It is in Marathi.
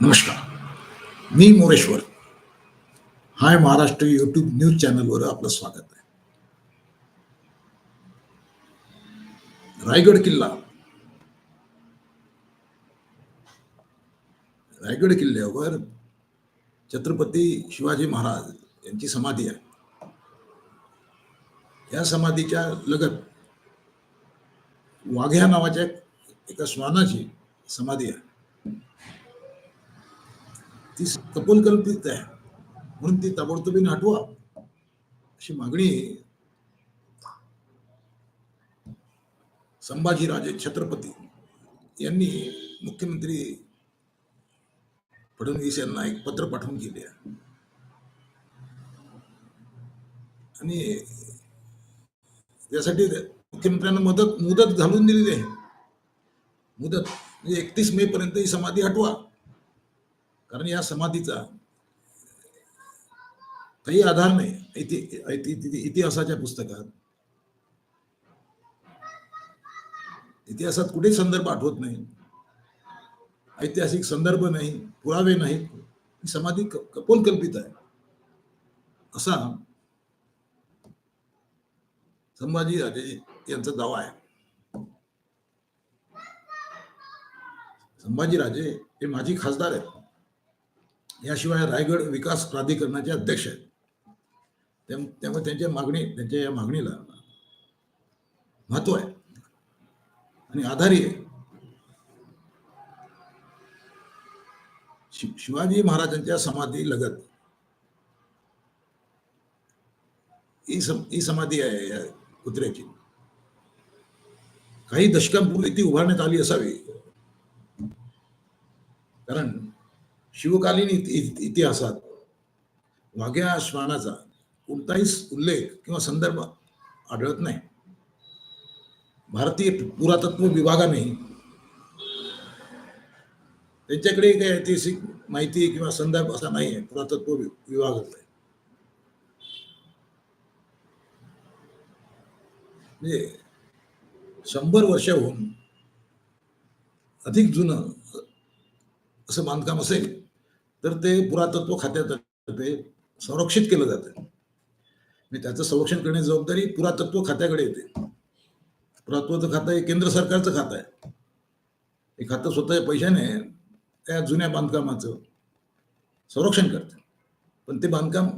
नमस्कार. मी Moreshwar hi Maharashtra YouTube news चॅनलवर आपलं स्वागत आहे. रायगड किल्ला. रायगड किल्ल्यावर छत्रपती शिवाजी महाराज यांची समाधी आहे. या समाधीच्या लगत वाघ्या नावाच्या एका श्वानाची समाधी आहे. ती कपोलकल्पित आहे. म्हणून ती ताबडतोबीने हटवा अशी मागणी संभाजीराजे छत्रपती यांनी मुख्यमंत्री फडणवीस यांना एक पत्र पाठवून केले आणि त्यासाठी मुख्यमंत्र्यांना मदत मुदत घालून दिलेली आहे. मुदत म्हणजे एकतीस मे पर्यंत ही समाधी हटवा कारण या समाधीचा काही आधार नाही. इतिहासाच्या पुस्तकात. इतिहासात कुठेही संदर्भ आठवत नाही. ऐतिहासिक संदर्भ नाही पुरावे नाहीत ही समाधी क- कपोलकल्पित आहे. असा संभाजी राजे यांचा दावा आहे. संभाजी राजे हे माजी खासदार आहेत. याशिवाय रायगड विकास प्राधिकरणाचे अध्यक्ष आहेत. त्यामुळे त्यांच्या मागणी त्यांच्या या मागणीला महत्त्व आहे. आणि आधारी आहे. शिवाजी महाराजांच्या समाधी लगत. ही सम ही समाधी आहे या कुत्र्याची. काही दशकांपूर्वी ती उभारण्यात आली असावी. कारण शिवकालीन इति- इतिहासात वाघ्या श्वानाचा कोणताही उल्लेख किंवा संदर्भ आढळत नाही. भारतीय पुरातत्व विभागाने त्यांच्याकडे काही ऐतिहासिक माहिती किंवा संदर्भ असा नाही आहे पुरातत्व वि- म्हणजे शंभर वर्षाहून अधिक जुनं असं बांधकाम असेल तर ते पुरातत्व खात्यातर्फे संरक्षित केलं जातं. म्हणजे त्याचं संरक्षण करण्याची जबाबदारी पुरातत्व खात्याकडे येते. पुरातत्वाचं खातं हे केंद्र सरकारचं खातं आहे. हे खातं स्वतःच्या पैशाने त्या जुन्या बांधकामाचं संरक्षण करतं. पण ते बांधकाम